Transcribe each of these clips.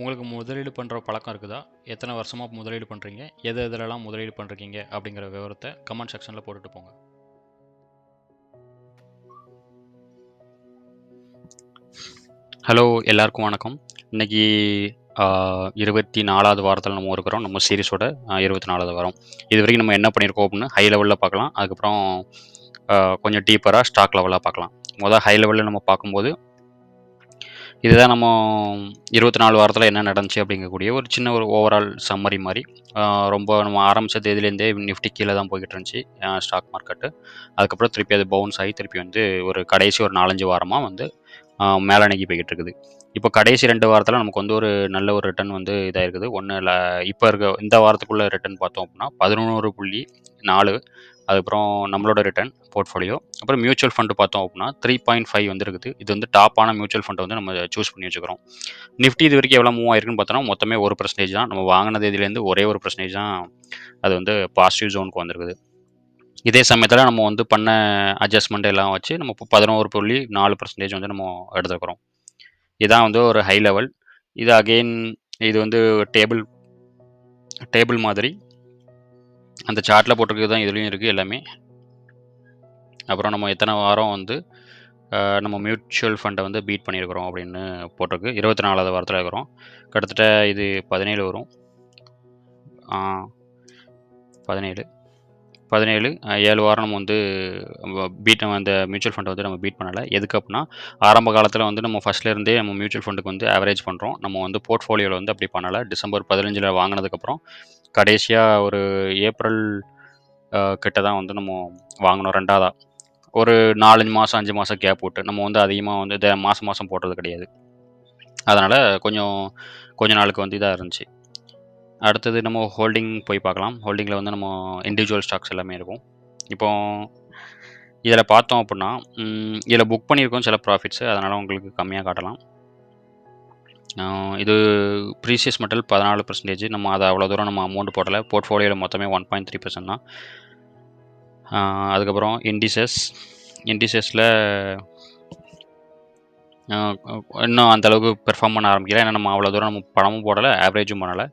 உங்களுக்கு முதலீடு பண்ணுற பழக்கம் இருக்குதா? எத்தனை வருஷமாக முதலீடு பண்ணுறீங்க எது எதுலலாம் முதலீடு பண்ணுறீங்க அப்படிங்கிற விவரத்தை கமெண்ட் செக்ஷனில் போட்டுட்டு போங்க. ஹலோ எல்லாருக்கும் வணக்கம். இன்னைக்கு இருபத்தி நாலாவது வாரத்தில் நம்ம இருக்கிறோம். நம்ம சீரிஸோட இருபத்தி நாலாவது வாரம். இது வரைக்கும் நம்ம என்ன பண்ணியிருக்கோம் அப்படின்னு ஹை லெவலில் பார்க்கலாம். அதுக்கப்புறம் கொஞ்சம் டீப்பராக ஸ்டாக் லெவலாக பார்க்கலாம். மொதல் ஹை லெவலில் நம்ம பார்க்கும்போது இதுதான் நம்ம இருபத்தி நாலு வாரத்தில் என்ன நடந்துச்சு அப்படிங்கக்கூடிய ஒரு சின்ன ஒரு ஓவரால் சம்மரி மாதிரி. ரொம்ப நம்ம ஆரம்பித்த தேதியிலேருந்தே நிஃப்டி கீழே தான் போய்கிட்டு இருந்துச்சு ஸ்டாக் மார்க்கெட்டு அதுக்கப்புறம் திருப்பி அது பவுன்ஸ் ஆகி திருப்பி வந்து ஒரு கடைசி ஒரு நாலஞ்சு வாரமாக வந்து மேலே அணுகி போய்கிட்டு இருக்குது. இப்போ கடைசி ரெண்டு வாரத்தில் நமக்கு வந்து ஒரு நல்ல ஒரு ரிட்டர்ன் வந்து இதாக இருக்குது ஒன்று இல்லை இப்போ இருக்க இந்த வாரத்துக்குள்ளே ரிட்டர்ன் பார்த்தோம் அப்படின்னா பதினொன்று புள்ளி நாலு அதுக்கப்புறம் நம்மளோட ரிட்டர்ன் போர்ட்ஃபோலியோ அப்புறம் மியூச்சுவல் ஃபண்டு பார்த்தோம் அப்படின்னா த்ரீ பாயிண்ட் ஃபைவ் வந்து இருக்குது இது வந்து டாப்பான மியூச்சுவல் ஃபண்டை வந்து நம்ம சூஸ் பண்ணி வச்சுக்கிறோம். நிஃப்டி இது வரைக்கும் எவ்வளோ மூவ் ஆயிருக்குன்னு பார்த்தோம்னா மொத்தமே ஒரு பர்சன்டேஜ் தான். நம்ம வாங்கின இதுலேருந்து ஒரே ஒரு பர்சன்டேஜ் தான் அது வந்து பாசிட்டிவ் ஜோனுக்கு வந்திருக்குது. இதே சமயத்தில் நம்ம வந்து பண்ண அட்ஜஸ்ட்மெண்ட் எல்லாம் வச்சு நம்ம இப்போ பதினோரு புள்ளி நாலு பர்சன்டேஜ் வந்து நம்ம எடுத்துக்கிறோம். இதான் வந்து ஒரு ஹை லெவல் இது அகெயின் இது வந்து டேபிள் டேபிள் மாதிரி அந்த சார்ட்டில் போட்டிருக்கிறது தான் இதுலேயும் இருக்குது எல்லாமே. அப்புறம் நம்ம எத்தனை வாரம் வந்து நம்ம மியூச்சுவல் ஃபண்டை வந்து பீட் பண்ணியிருக்கிறோம் அப்படின்னு போட்டிருக்கு. இருபத்தி நாலாவது வாரத்தில் இருக்கிறோம். கிட்டத்தட்ட இது பதினேழு வரும். பதினேழு. பதினேழு ஏழு வாரம் நம்ம வந்து பீட் அந்த மியூச்சுவல் ஃபண்டை வந்து நம்ம பீட் பண்ணலை. எதுக்கு அப்படின்னா ஆரம்ப காலத்தில் வந்து நம்ம ஃபஸ்ட்லேருந்தே நம்ம மியூச்சுவல் ஃபண்டுக்கு வந்து ஆவரேஜ் பண்ணுறோம் நம்ம வந்து போர்ட்ஃபோலியோவில் வந்து அப்படி பண்ணலை. டிசம்பர் பதினஞ்சில் வாங்கினதுக்கப்புறம் கடைசியாக ஒரு ஏப்ரல் கிட்ட தான் வந்து நம்ம வாங்கினோம் ரெண்டாவதாக ஒரு நாலஞ்சு மாதம் அஞ்சு மாதம் கேப் விட்டு நம்ம வந்து அதிகமாக வந்து இதை மாதம் மாதம் போடுறது கிடையாது. அதனால் கொஞ்சம் கொஞ்ச நாளுக்கு வந்து இதாக இருந்துச்சு. அடுத்தது நம்ம ஹோல்டிங் போய் பார்க்கலாம். ஹோல்டிங்கில் வந்து நம்ம இண்டிவிஜுவல் ஸ்டாக்ஸ் எல்லாமே இருக்கும். இப்போ இதில் பார்த்தோம் அப்படின்னா இதில் புக் பண்ணியிருக்கோம் சில ப்ராஃபிட்ஸு அதனால் உங்களுக்கு கம்மியாக காட்டலாம். இது ப்ரீசியஸ் மெட்டல் பதினாலு பர்சன்டேஜ் நம்ம அதை அவ்வளோ தூரம் நம்ம அமௌண்ட் போடலை. போர்ட்ஃபோலியோவில் மொத்தமே ஒன் பாயிண்ட் த்ரீ பர்சன்ட் தான். அதுக்கப்புறம் இண்டிசஸ் இண்டிசஸில் இன்னும் அந்தளவுக்கு பெர்ஃபார்ம் பண்ண ஆரம்பிக்கல. ஏன்னா நம்ம அவ்வளோ தூரம் நம்ம பணமும் போடலை ஆவரேஜும் பண்ணலை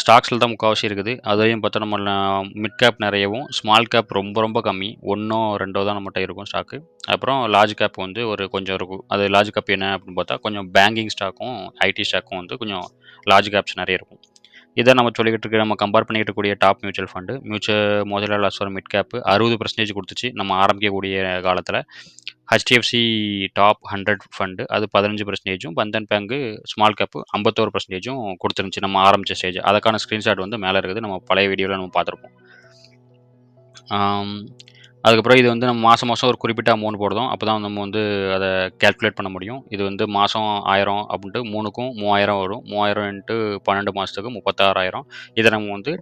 ஸ்டாக்ஸில் தான் முக்கால்வாசி இருக்குது. அதையும் பார்த்தா நம்ம மிட் கேப் நிறையவும் ஸ்மால் கேப் ரொம்ப ரொம்ப கம்மி. ஒன்றோ ரெண்டோ தான் நம்மகிட்ட இருக்கும் ஸ்டாக்கு அப்புறம் லார்ஜ் கேப் வந்து ஒரு கொஞ்சம் இருக்கும். அது லார்ஜ் கேப் என்ன அப்படின்னு பார்த்தா கொஞ்சம் பேங்கிங் ஸ்டாக்கும் ஐடி ஸ்டாக்கும் வந்து கொஞ்சம் லார்ஜ் கேப்ஸ் நிறைய இருக்கும். இதை நம்ம சொல்லிக்கிட்டு இருக்க நம்ம கம்பேர் பண்ணிக்கிட்டு கூடிய டாப் மியூச்சுவல் ஃபண்டு மியூச்சுவல் முதலாளர் அஸ்வரம் மிட் கேப் அறுபது பர்சன்டேஜ் கொடுத்துச்சு. நம்ம ஆரம்பிக்கக்கூடிய காலத்தில். ஹெச்டிஎஃப்சி டாப் ஹண்ட்ரட் ஃபண்டு அது பதினஞ்சு பர்சன்டேஜும் பந்தன் பேங்கு ஸ்மால் கேப்பு ஐம்பத்தோரு பர்சன்டேஜும் கொடுத்துருந்துச்சு. நம்ம ஆரம்பித்த ஸ்டேஜ் அதுக்கான ஸ்க்ரீன்ஷாட் வந்து மேலே இருக்குது. நம்ம பழைய வீடியோவில் நம்ம பார்த்துருப்போம். அதுக்கப்புறம் இது வந்து நம்ம மாதம் மாதம் ஒரு குறிப்பிட்ட அமௌண்ட் போடுறோம். அப்போ தான் நம்ம வந்து அதை கேல்குலேட் பண்ண முடியும். இது வந்து மாதம் ஆயிரம் அப்படின்ட்டு மூணுக்கும் மூவாயிரம் வரும். மூவாயிரம் இன்ட்டு பன்னெண்டு மாதத்துக்கு முப்பத்தாறாயிரம். இதை நம்ம வந்து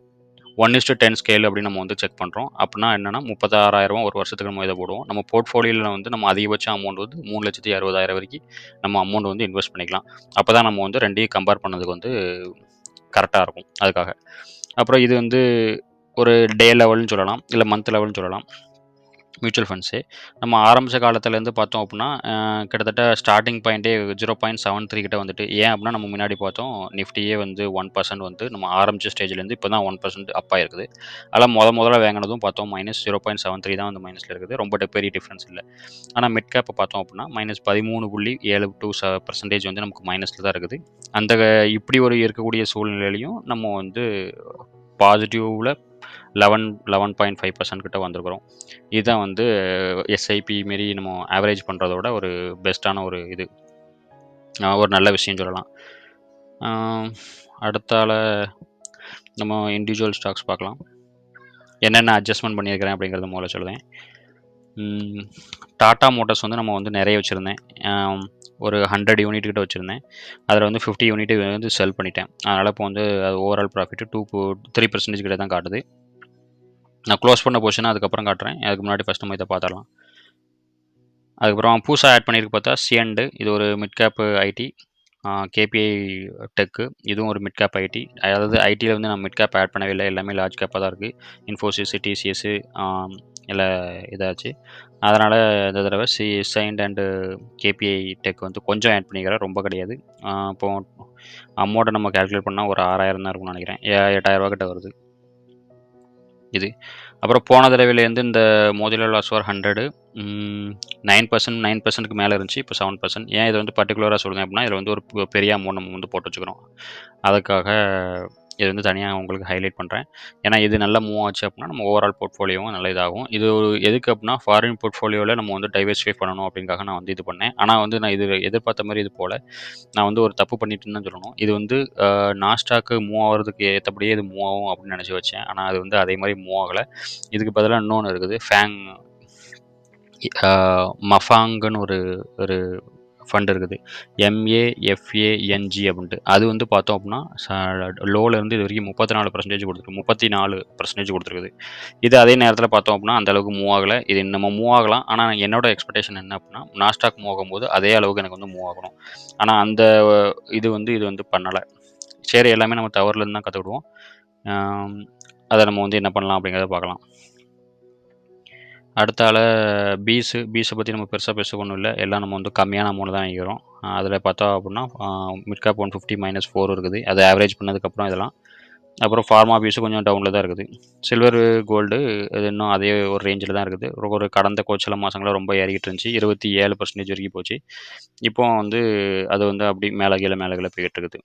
ஒன் இஸ்டு டென் ஸ்கேல் அப்படின்னு நம்ம வந்து செக் பண்ணுறோம் அப்படின்னா என்னென்னா முப்பத்தாறாயிரம் ஒரு வருஷத்துக்கு நம்ம இதை போடுவோம். நம்ம போர்ட்ஃபோலியோவில் வந்து நம்ம அதிகபட்ச அமௌண்ட் வந்து மூணு லட்சத்தி அறுபதாயிரம் வரைக்கும் நம்ம அமௌண்ட் வந்து இன்வெஸ்ட் பண்ணிக்கலாம். அப்போ தான் நம்ம வந்து ரெண்டையும் கம்பேர் பண்ணதுக்கு வந்து கரெக்டாக இருக்கும். அதுக்காக. அப்புறம் இது வந்து ஒரு டே லெவல்னு சொல்லலாம் இல்லை மந்த் லெவல்னு சொல்லலாம். மியூச்சுவல் ஃபண்ட்ஸு நம்ம ஆரம்பித்த காலத்துலேருந்து பார்த்தோம் அப்படின்னா கிட்டத்தட்ட ஸ்டார்டிங் பாயிண்ட்டே ஜீரோ பாயிண்ட் செவன் த்ரீ கிட்ட வந்துட்டு ஏன் அப்படின்னா நம்ம முன்னாடி பார்த்தோம் நிஃப்டியே வந்து ஒன் பர்சன்ட் வந்து நம்ம ஆரம்பித்த ஸ்டேஜ்லேருந்து இப்போ தான் ஒன் பர்சன்ட் அப் ஆயிருக்குது. அதெல்லாம் முத முதல்ல வாங்கினதும் பார்த்தோம் minus zero point seven three தான் வந்து மைனஸில் இருக்குது. ரொம்ப பெரிய டிஃப்ரென்ஸ் இல்லை. ஆனால் மிட் கேப்பை பார்த்தோம் அப்படின்னா மைனஸ் பதிமூணு புள்ளி ஏழு டூ ச பர்சன்டேஜ் வந்து நமக்கு மைனஸில் தான் இருக்குது. அந்த இப்படி ஒரு இருக்கக்கூடிய சூழ்நிலையிலையும் நம்ம வந்து பாசிட்டிவில் eleven eleven point five percent கிட்ட வந்திருக்கிறோம். இதுதான் வந்து எஸ்ஐபி மாரி நம்ம ஆவரேஜ் பண்ணுறதோட ஒரு பெஸ்ட்டான ஒரு இது. ஒரு நல்ல விஷயம் சொல்லலாம். அடுத்தால நம்ம இண்டிவிஜுவல் ஸ்டாக்ஸ் பார்க்கலாம். என்னென்ன அட்ஜஸ்ட்மெண்ட் பண்ணியிருக்கிறேன் அப்படிங்கிறது மூலம் சொல்லுவேன் டாட்டா டாடா மோட்டார்ஸ் வந்து நம்ம வந்து நிறைய வச்சுருந்தேன். ஒரு ஹண்ட்ரட் யூனிட் கிட்ட வச்சுருந்தேன். அதில் வந்து ஃபிஃப்டி யூனிட் வந்து செல் பண்ணிட்டேன். அதனால் இப்போ வந்து அது overall profit two three percentage கிட்ட தான் காட்டுது. நான் க்ளோஸ் பண்ண போச்சுன்னா அதுக்கப்புறம் காட்டுறேன். அதுக்கு முன்னாடி ஃபஸ்ட் நம்ம இதை பார்த்துடலாம். அதுக்கப்புறம் புதுசாக ஆட் பண்ணியிருக்கு பார்த்தா சிஎண்டு இது ஒரு mid cap IT KPI tech இதுவும் ஒரு மிட் கேப் ஐடி அதாவது ஐடியில் வந்து நான் மிட் கேப் ஆட் பண்ணவே இல்லை. எல்லாமே லார்ஜ் கேப்பாக தான் இருக்குது இன்ஃபோசிஸ் டிசிஎஸ் இல்லை இதாச்சு. அதனால் இந்த தடவை சி சைண்ட் அண்டு கேபிஐ டெக் வந்து கொஞ்சம் ஆட் பண்ணிக்கிறேன். ரொம்ப கிடையாது. ஆஹ் இப்போ அமௌண்ட்டை நம்ம கால்குலேட் பண்ணால் ஒரு ஆறாயிரம் தான் இருக்கும்னு நினைக்கிறேன். ஏ- எட்டாயிரரூபா கிட்ட வருது. இது. அப்புறம் போன தடவையிலேருந்து இந்த Motilal Oswal hundred nine percent nine பர்சன்ட்டுக்கு மேலே இருந்துச்சு. இப்போ செவன் பர்சன்ட் ஏன் இதை வந்து பர்டிகுலராக சொல்கிறேன் அப்படின்னா இதில் வந்து ஒரு பெரிய அமௌண்ட் நம்ம வந்து போட்டு வச்சுக்கிறோம். அதுக்காக இது வந்து தனியாக உங்களுக்கு ஹைலைட் பண்ணுறேன் ஏன்னா இது நல்லா மூவ் ஆச்சு அப்படின்னா நம்ம ஓவரால் போர்ட்ஃபோலியோவும் நல்ல இதாகும். இது ஒரு எதுக்கு அப்படின்னா ஃபாரின் போர்ட்ஃபோலியோவில் நம்ம வந்து டைவர்சிஃபை பண்ணணும் அப்படிங்காக நான் வந்து இது பண்ணேன். ஆனால் வந்து நான் இது எதிர்பார்த்த மாதிரி இது போல் நான் வந்து ஒரு தப்பு பண்ணிட்டேன்னு தான் சொல்லணும். இது வந்து நாஸ்டாக்கு மூவ் ஆகிறதுக்கு ஏற்றபடியே இது மூவ் ஆகும் அப்படின்னு நினச்சி வச்சேன். ஆனால் அது வந்து அதே மாதிரி மூவ் ஆகலை. இதுக்கு பதிலாக இன்னொன்று இருக்குது. ஃபேங் மஃபாங்குன்னு ஒரு ஒரு ஃபண்ட் இருக்குது. எம்ஏஎஃப்ஏஎன்ஜி அப்படின்ட்டு. அது வந்து பார்த்தோம் அப்படின்னா லோலேருந்து இது வரைக்கும் முப்பத்தி நாலு பர்சன்டேஜ் கொடுத்துருக்கு. முப்பத்தி நாலு பர்சன்டேஜ் கொடுத்துருக்குது. இது அதே நேரத்தில் பார்த்தோம் அப்படின்னா அந்த அளவுக்கு மூவ் ஆகலை. இது நம்ம மூவ் ஆகலாம். ஆனால் என்னோட எக்ஸ்பெக்டேஷன் என்ன அப்படின்னா நாஸ்டாக் மூவ் ஆகும்போது அதே அளவுக்கு எனக்கு வந்து மூவ் ஆகணும். ஆனால் அந்த இது வந்து இது வந்து பண்ணலை. சரி எல்லாமே நம்ம தவறுலேருந்து தான் கற்றுக்கிடுவோம் அதை நம்ம வந்து என்ன பண்ணலாம் அப்படிங்கிறத பார்க்கலாம். அடுத்தால பீஸு பீஸை பற்றி நம்ம பெருசாக பேச ஒன்றும் இல்லை. எல்லாம் நம்ம வந்து கம்மியான அமௌண்ட் தான் வாங்கிக்கிறோம். அதில் பார்த்தா அப்படின்னா midcap one fifty minus four இருக்குது. அதை ஆவரேஜ் பண்ணதுக்கப்புறம் இதெல்லாம். அப்புறம் ஃபார்மா பீஸு கொஞ்சம் டவுனில் தான் இருக்குது. சில்வர் கோல்டு இது இன்னும் அதே ஒரு ரேஞ்சில் தான் இருக்குது. ஒரு- கடந்த கோச்சில மாதங்களில் ரொம்ப ஏறிக்கிட்டு இருந்துச்சு. இருபத்தி ஏழு பர்சன்டேஜ் வரைக்கும் போச்சு. இப்போ வந்து அது வந்து அப்படி மேலே கீழே மேலே கீழே போய்கிட்டு இருக்குது.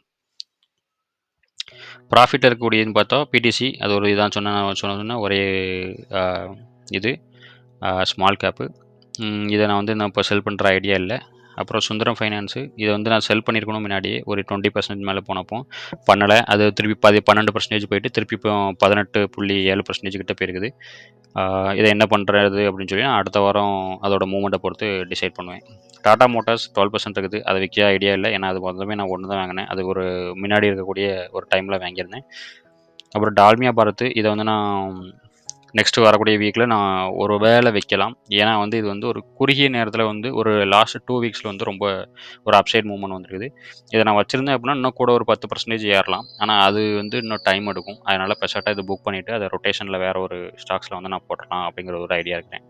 ப்ராஃபிட் இருக்கக்கூடியதுன்னு பார்த்தா பிடிசி அது ஒரு இதான் சொன்ன சொன்னதுன்னா ஒரே இது. ஸ்மால் கேப்பு இதை நான் வந்து நான் இப்போ செல் பண்ணுற ஐடியா இல்லை. அப்புறம் சுந்தரம் ஃபைனான்ஸு இதை வந்து நான் செல் பண்ணியிருக்கணும் முன்னாடியே ஒரு டுவெண்ட்டி பர்சன்டேஜ் மேலே போனப்போ பண்ணலை. அது திருப்பி பதி பன்னெண்டு பர்சன்டேஜ் போயிட்டு திருப்பி இப்போ பதினெட்டு புள்ளி ஏழு பர்சன்டேஜ் கிட்ட போயிருக்குது. இதை என்ன பண்ணுறது அப்படின்னு சொல்லி நான் அடுத்த வாரம் அதோட மூமெண்ட்டை பொறுத்து டிசைட் பண்ணுவேன். டாடா மோட்டார்ஸ் டுவெல் பர்சன்ட் இருக்குது. அது விற்க ஐடியா இல்லை. ஏன்னா அது மொத்தமே நான் ஒன்று தான் வாங்கினேன். அது ஒரு முன்னாடி இருக்கக்கூடிய ஒரு டைமில் வாங்கியிருந்தேன். அப்புறம் டால்மியா பாரத் இதை வந்து நான் நெக்ஸ்ட் வரக்கூடிய வீக்கில் நான் ஒரு வேளை வைக்கலாம். ஏன்னா வந்து இது வந்து ஒரு குறுகிய நேரத்தில் வந்து ஒரு லாஸ்ட் டூ வீக்ஸில் வந்து ரொம்ப ஒரு அப்சைட் மூவ்மெண்ட் வந்துருக்குது. இதை நான் வச்சுருந்தேன் அப்படின்னா இன்னும் கூட ஒரு பத்து பர்சன்டேஜ் ஏறலாம். ஆனால் அது வந்து இன்னும் டைம் எடுக்கும். அதனால் பெசாட்டாக இது புக் பண்ணிவிட்டு அதை ரொட்டேஷனில் வேறு ஒரு ஸ்டாக்ஸில் வந்து நான் போட்டுடலாம் அப்படிங்கிற ஒரு ஐடியா இருக்கிறேன்.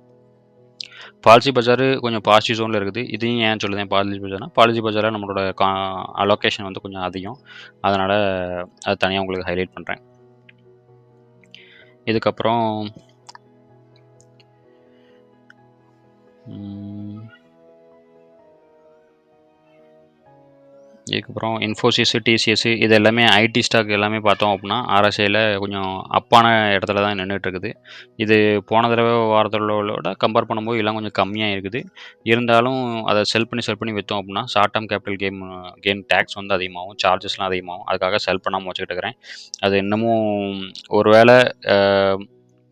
பாலிசி பஜார் கொஞ்சம் பாசிட்டிவ் ஜோனில் இருக்குது. இதையும் ஏன் சொல்லுதேன் பாலிசி பஜார்னா பாலிசி பஜாரில் நம்மளோட கா அலோகேஷன் வந்து கொஞ்சம் அதிகம். அதனால் அது தனியாக உங்களுக்கு ஹைலைட் பண்ணுறேன் இதுக்கப்புறம் இதுக்கப்புறம் இன்ஃபோசிஸ் டிசிஎஸ் இது எல்லாமே ஐடி ஸ்டாக் எல்லாமே பார்த்தோம் அப்படின்னா ஆர்எஸ்ஐயில் கொஞ்சம் அப்பான இடத்துல தான் நின்றுட்டு இருக்குது இது போன தடவை வாரத்தோட கம்பேர் பண்ணும்போது எல்லாம் கொஞ்சம் கம்மியாக இருக்குது. இருந்தாலும் அதை செல் பண்ணி செல் பண்ணி விற்றோம் அப்படின்னா short term capital game gain tax வந்து அதிகமாகும். சார்ஜஸ்லாம் அதிகமாகும். அதுக்காக செல் பண்ணாமல் வச்சுக்கிட்டு இருக்கிறேன். அது இன்னமும் ஒருவேளை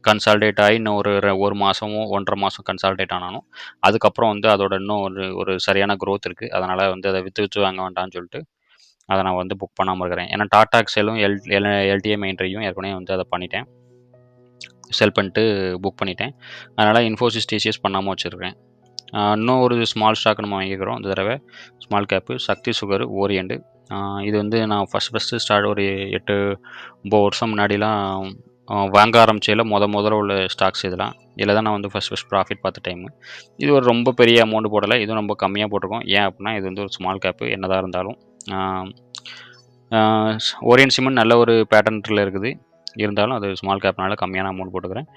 கன்சால்டேட் ஆகி இன்னும் ஒரு ஒரு மாதமோ ஒன்றரை மாதம் கன்சால்டேட் ஆனாலும் அதுக்கப்புறம் வந்து அதோட இன்னும் ஒரு ஒரு சரியான க்ரோத் இருக்குது அதனால் வந்து அதை விற்று விற்று வாங்க வேண்டாம்னு சொல்லிட்டு அதை நான் வந்து புக் பண்ணாமல் இருக்கிறேன். ஏன்னா டாடா எக்ஸலும் எல் எல் எல்டிஏ மெயின்ட்ரையும் ஏற்கனவே வந்து அதை பண்ணிட்டேன். செல் பண்ணிட்டு புக் பண்ணிட்டேன். அதனால் இன்ஃபோசிஸ் டிசிஎஸ் பண்ணாமல் வச்சுருக்கேன் இன்னும் ஒரு ஸ்மால் ஸ்டாக் நம்ம வாங்கிக்கிறோம். இந்த தடவை small cap Sakthi sugar orient இது வந்து நான் ஃபஸ்ட் ஃபஸ்ட்டு ஸ்டார்ட் ஒரு எட்டு ஒம்பது வருஷம் முன்னாடிலாம் வாங்க ஆரம்பிச்சதில் முத முதல்ல உள்ள ஸ்டாக்ஸ் இதெல்லாம். இதில் தான் நான் வந்து ஃபஸ்ட் ஃபஸ்ட் ப்ராஃபிட் பார்த்த டைமு இது ஒரு ரொம்ப பெரிய அமௌண்ட் போடலை. இதுவும் ரொம்ப கம்மியாக போட்டிருக்கோம். ஏன் அப்படின்னா இது வந்து ஒரு ஸ்மால் கேப்பு என்னதான் இருந்தாலும். ஓரியன் சிமெண்ட் நல்ல ஒரு பேட்டர்னில் இருக்குது. இருந்தாலும் அது ஸ்மால் கேப்னால கம்மியான அமௌண்ட் போட்டுக்கிறேன்.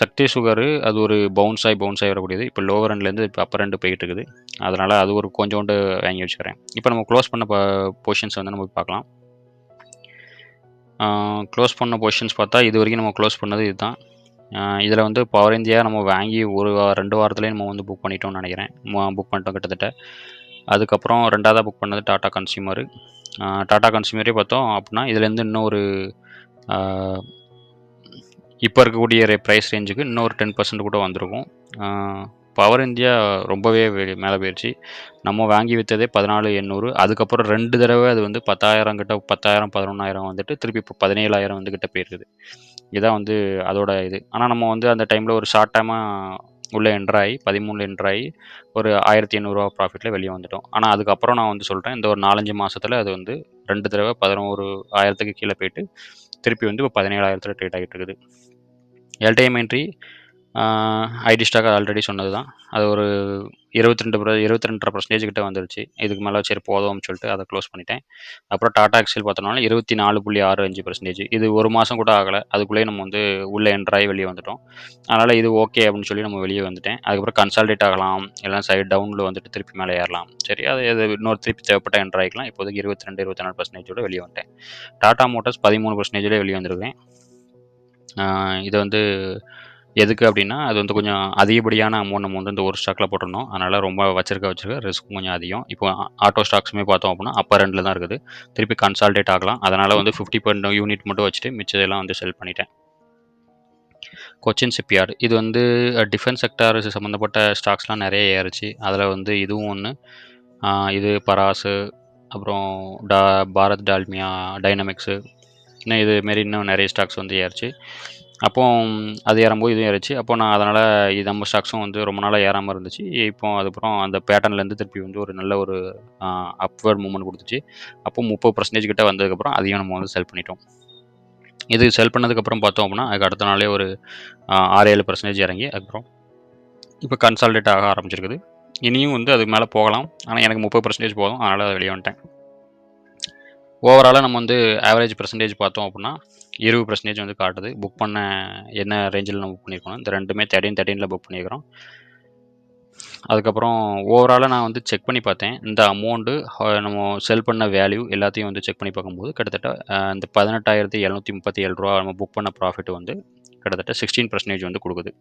சக்தி சுகரு அது ஒரு பவுன்ஸ் ஆகி பவுன்ஸ் ஆகி வரக்கூடியது. இப்போ லோவர் ரெண்ட்லேருந்து இப்போ அப்பர் ரெண்டு போயிட்டு இருக்குது. அதனால் அது ஒரு கொஞ்சோண்டு வாங்கி வச்சுக்கிறேன். இப்போ நம்ம க்ளோஸ் பண்ண பொசிஷன்ஸ் வந்து நம்ம பார்க்கலாம். க்ளோஸ் பண்ண பொசிஷன்ஸ் பார்த்தா இது வரைக்கும் நம்ம க்ளோஸ் பண்ணது இதுதான். இதில் வந்து பவர் இந்தியா நம்ம வாங்கி ஒரு ரெண்டு வாரத்துலேயே நம்ம வந்து புக் பண்ணிட்டோம்னு நினைக்கிறேன். புக் பண்ணிட்டோம் கிட்டத்தட்ட. அதுக்கப்புறம் ரெண்டாவதாக புக் பண்ணது டாட்டா கன்சியூமரு டாட்டா கன்சியூமரே பார்த்தோம் அப்படின்னா இதுலேருந்து இன்னும் ஒரு இப்போ இருக்கக்கூடிய ப்ரைஸ் ரேஞ்சுக்கு இன்னும் ஒரு டென் பர்சன்ட் கூட வந்திருக்கும். பவர் இந்தியா ரொம்பவே வெ- மேலே போயிடுச்சு நம்ம வாங்கி விற்றதே பதினாலு எண்ணூறு. அதுக்கப்புறம் ரெண்டு தடவை அது வந்து பத்தாயிரம் கிட்ட பத்தாயிரம் பதினொன்றாயிரம் வந்துட்டு திருப்பி இப்போ பதினேழாயிரம் வந்து கிட்ட போயிருக்குது. இதான் வந்து அதோட இது. ஆனால் நம்ம வந்து அந்த டைமில் ஒரு ஷார்ட் டைமாக உள்ளே என்ட்ராகி பதிமூணில் என்ட்ராகி ஒரு ஆயிரத்தி எண்ணூறுரூவா ப்ராஃபிட்டில் வெளியே வந்துட்டோம். ஆனால் அதுக்கப்புறம் நான் வந்து சொல்கிறேன் இந்த ஒரு நாலஞ்சு மாதத்தில் அது வந்து ரெண்டு தடவை பதினோரு ஆயிரத்துக்கு கீழே போயிட்டு திருப்பி வந்து இப்போ பதினேழாயிரத்தில் ட்ரேட் ஆகிட்டு இருக்குது. LTIM entry IT stock already சொன்னது தான் அது ஒரு இருபத்தி ரெண்டு இருபத்தி ரெண்டரை பர்சன்டேஜ் கிட்ட வந்துருச்சு. இதுக்கு மேலே சரி போதும்னு சொல்லிட்டு அதை க்ளோஸ் பண்ணிட்டேன். அப்புறம் டாடா எக்ஸல் பார்த்தோம்னா இருபத்தி நாலு புள்ளி ஆறு அஞ்சு பர்சன்டேஜ் இது ஒரு மாதம் கூட ஆகலை. அதுக்குள்ளேயே நம்ம வந்து உள்ளே என்ட்ராகி வெளியே வந்துட்டோம். அதனால் இது ஓகே அப்படின்னு சொல்லி நம்ம வெளியே வந்துட்டேன். அதுக்கப்புறம் கன்சால்டேட் ஆகலாம். எல்லாம் சைடு டவுனில் வந்துட்டு திருப்பி மேலே ஏறலாம். சரி அது இது இன்னொரு திருப்பி தேவைப்பட்ட என்ட்ராகிக்கலாம் இப்போதைக்கு இருபத்தி ரெண்டு இருபத்தி நாலு பர்சன்டேஜோட வெளியே வந்துட்டேன். டாடா மோட்டர்ஸ் பதிமூணு பர்சன்டேஜில் வெளியே வந்திருக்கேன் இது வந்து எதுக்கு அப்படின்னா அது வந்து கொஞ்சம் அதிகப்படியான அமௌண்ட் நம்ம வந்து இந்த ஒரு ஸ்டாக்கில் போட்டிருந்தோம். அதனால் ரொம்ப வச்சிருக்க வச்சிருக்க ரிஸ்க் கொஞ்சம் அதிகம். இப்போ ஆட்டோ ஸ்டாக்ஸுமே பார்த்தோம் அப்படின்னா அப்பர் ரெண்டில் தான் இருக்குது. திருப்பி கன்சால்டேட் ஆகலாம். அதனால் வந்து ஃபிஃப்டி பர்சன்ட் யூனிட் மட்டும் வச்சுட்டு மிச்சதெல்லாம் வந்து செல் பண்ணிட்டேன். கொச்சின் ஷிப்யார்டு இது வந்து டிஃபென்ஸ் செக்டார் சம்மந்தப்பட்ட ஸ்டாக்ஸ்லாம் நிறைய ஏறிச்சு. அதில் வந்து இதுவும் ஒன்று இது பராசு அப்புறம் டா பாரத் டால்மியா டைனமிக்ஸு இன்னும் இது மாரி இன்னும் நிறைய ஸ்டாக்ஸ் வந்து ஏறிச்சு. அப்போ அது ஏறும்போது இதுவும் ஏறுச்சு. அப்போ நான் அதனால் இது நம்ம ஸ்டாக்ஸும் வந்து ரொம்ப நாளாக ஏறாமல் இருந்துச்சு. இப்போது அதுக்கப்புறம் அந்த பேட்டர்ன்லேருந்து திருப்பி வந்து ஒரு நல்ல ஒரு அப்வர்ட் மூவ்மெண்ட் கொடுத்துச்சு. அப்போ முப்பது பர்சன்டேஜ் கிட்ட வந்ததுக்கப்புறம் அதையும் நம்ம வந்து செல் பண்ணிட்டோம். இது செல் பண்ணதுக்கப்புறம் பார்த்தோம் அப்படின்னா அதுக்கு அடுத்த நாளே ஒரு ஆறு ஏழு பர்சன்டேஜ் இறங்கி அதுக்கப்புறம் இப்போ கன்சால்டேட் ஆக ஆரம்பிச்சிருக்குது. இனியும் வந்து அது மேலே போகலாம். ஆனால் எனக்கு முப்பது பர்சன்டேஜ் போதும். அதனால் அதை வெளியே வந்துட்டேன். ஓவராலாக நம்ம வந்து ஆவரேஜ் பர்சன்டேஜ் பார்த்தோம் அப்படின்னா இருபது பர்சன்டேஜ் வந்து காட்டுது. புக் பண்ண என்ன ரேஞ்சில் நம்ம புக் பண்ணியிருக்கோம் இந்த ரெண்டுமே தேர்ட்டின் தேர்ட்டினில் புக் பண்ணியிருக்கிறோம் அதுக்கப்புறம் ஓவராலாக நான் வந்து செக் பண்ணி பார்த்தேன். இந்த அமௌண்ட்டு நம்ம செல் பண்ண வேல்யூ எல்லாத்தையும் வந்து செக் பண்ணி பார்க்கும்போது கிட்டத்தட்ட இந்த பதினெட்டாயிரத்தி எழுநூற்றி முப்பத்தி ஏழு ரூபா நம்ம புக் பண்ண ப்ராஃபிட் வந்து கிட்டத்தட்ட சிக்ஸ்டீன் பர்சன்டேஜ் வந்து கொடுக்குது.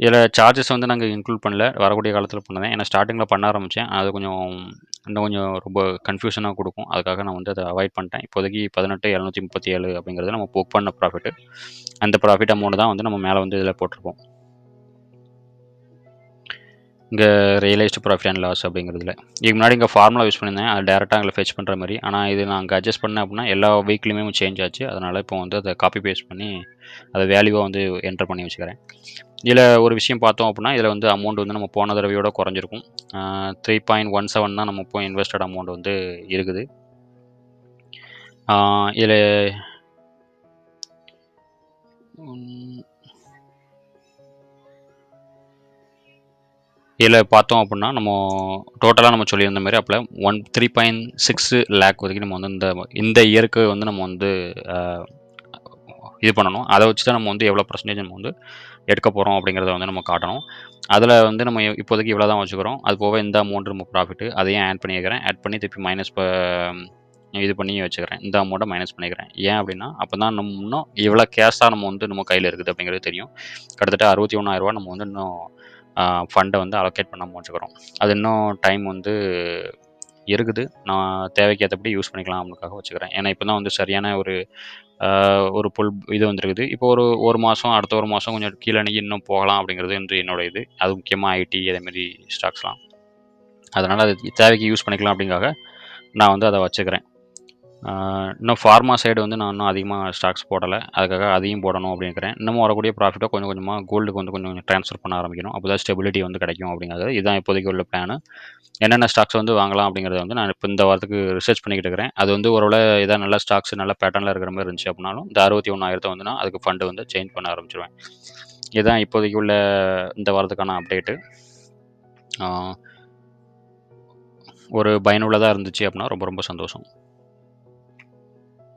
இதில் சார்ஜஸ் வந்து நாங்கள் இன்க்ளூட் பண்ணல. வரக்கூடிய காலத்தில் பண்ணதேன் ஏன்னா ஸ்டார்டிங்கில் பண்ண ஆரம்பித்தேன் அது கொஞ்சம் இன்னும் கொஞ்சம் ரொம்ப கன்ஃபியூஷனாக கொடுக்கும். அதுக்காக நான் வந்து அதை அவாய்ட் பண்ணிட்டேன். இப்போதைக்கு பதினெட்டு எழுநூற்றி முப்பத்தி ஏழு அப்படிங்கிறது நம்ம புக் பண்ண ப்ராஃபிட்டு அந்த ப்ராஃபிட் அமௌண்ட் தான் வந்து நம்ம மேலே வந்து இதில் போட்டிருப்போம். இங்கே ரியலைஸ்டு ப்ராஃபிட் அண்ட் லாஸ் அப்படிங்கிறதுல. இதுக்கு முன்னாடி இங்கே ஃபார்முலா யூஸ் பண்ணியிருந்தேன். அது டேரெக்டாக அங்கே ஃபெச் பண்ணுற மாதிரி. ஆனால் இது நான் அங்கே அட்ஜஸ்ட் பண்ணேன் அப்படின்னா எல்லா வீக்லையுமே சேஞ்ச் ஆச்சு. அதனால் இப்போ வந்து அதை காப்பி பேஸ்ட் பண்ணி அதை வேல்யூவாக வந்து என்டர் பண்ணி வச்சுக்கிறேன். இதில் ஒரு விஷயம் பார்த்தோம் அப்படின்னா இதில் வந்து அமௌண்ட் வந்து நம்ம போன தடவையோட குறைஞ்சிருக்கும். த்ரீ பாயிண்ட் ஒன் செவன் தான் நம்ம இப்போ இன்வெஸ்டட் அமௌண்ட் வந்து இருக்குது. இதில் இதில் பார்த்தோம் அப்படின்னா நம்ம டோட்டலாக நம்ம சொல்லியிருந்த மாதிரி அப்போ one three point six lakh வரைக்கும் நம்ம வந்து இந்த இந்த இயருக்கு வந்து நம்ம வந்து இது பண்ணணும். அதை வச்சு தான் நம்ம வந்து எவ்வளோ பர்சன்டேஜ் நம்ம வந்து எடுக்க போகிறோம் அப்படிங்கிறத வந்து நம்ம காட்டணும். அதில் வந்து நம்ம இப்போதைக்கு இவ்வளோ தான் வச்சுக்கிறோம். அது போக இந்த அமௌண்ட் நம்ம ப்ராஃபிட்டு அதையும் ஆட் பண்ணிக்கிறேன் ஆட் பண்ணி திருப்பி மைனஸ் இது பண்ணி வச்சுக்கிறேன். இந்த அமௌண்ட்டை மைனஸ் பண்ணிக்கிறேன். ஏன் அப்படின்னா அப்போ தான் நம்ம இன்னும் இவ்வளோ கேஷாக நம்ம வந்து நம்ம கையில் இருக்குது அப்படிங்கிறது தெரியும். கிட்டத்தட்ட அறுபத்தி ஒன்றாயிரரூவா நம்ம வந்து இன்னும் ஃபண்டை வந்து அலோகேட் பண்ணாமல் வச்சுக்கிறோம் அது இன்னும் டைம் வந்து இருக்குது. நான் தேவைக்கு ஏற்றபடி யூஸ் பண்ணிக்கலாம் அவங்களுக்காக வச்சுக்கிறேன். ஏன்னா இப்போ தான் வந்து சரியான ஒரு ஒரு புல் இது வந்துருக்குது. இப்போ ஒரு ஒரு மாதம் அடுத்த ஒரு மாதம் கொஞ்சம் கீழே அணுகி இன்னும் போகலாம் அப்படிங்கிறது என்று என்னோட இது. அது முக்கியமாக ஐடி அதேமாரி ஸ்டாக்ஸ்லாம் அதனால் அது தேவைக்கு யூஸ் பண்ணிக்கலாம் அப்படிங்காக நான் வந்து அதை வச்சுக்கிறேன். இன்னும் ஃபார்மா சைடு வந்து நான் இன்னும் அதிகமாக ஸ்டாக்ஸ் போடலை. அதுக்காக அதையும் போடணும் அப்படிங்கிறேன். இன்னமும் வரக்கூடிய ப்ராஃபிட்டை கொஞ்சம் கொஞ்சமாக கோல்டுக்கு வந்து கொஞ்சம் கொஞ்சம் ட்ரான்ஸ்ஃபர் பண்ண ஆரம்பிக்கணும். அப்போ தான் ஸ்டெபிலிட்டி வந்து கிடைக்கும் அப்படிங்கிறது. இதுதான் இப்போதைக்கு உள்ள பிளான் என்னென்ன ஸ்டாக்ஸ் வந்து வாங்கலாம் அப்படிங்கிறத வந்து நான் இப்போ இந்த வாரத்துக்கு ரிசர்ச் பண்ணிக்கிட்டு இருக்கிறேன். அது வந்து ஒருவேளை ஏதாவது நல்ல ஸ்டாக்ஸ் நல்ல பேட்டர்னில் இருக்கிற மாதிரி இருந்துச்சு அப்படின்னாலும் இந்த அறுபத்தி ஒன்றாயிரத்தை வந்து நான் அதுக்கு ஃபண்டு வந்து சேஞ்ச் பண்ண ஆரம்பிச்சிருவேன். இதுதான் இப்போதைக்கு உள்ள இந்த வாரத்துக்கான அப்டேட்டு ஒரு பயனுள்ளதாக இருந்துச்சு அப்படின்னா ரொம்ப ரொம்ப சந்தோஷம்.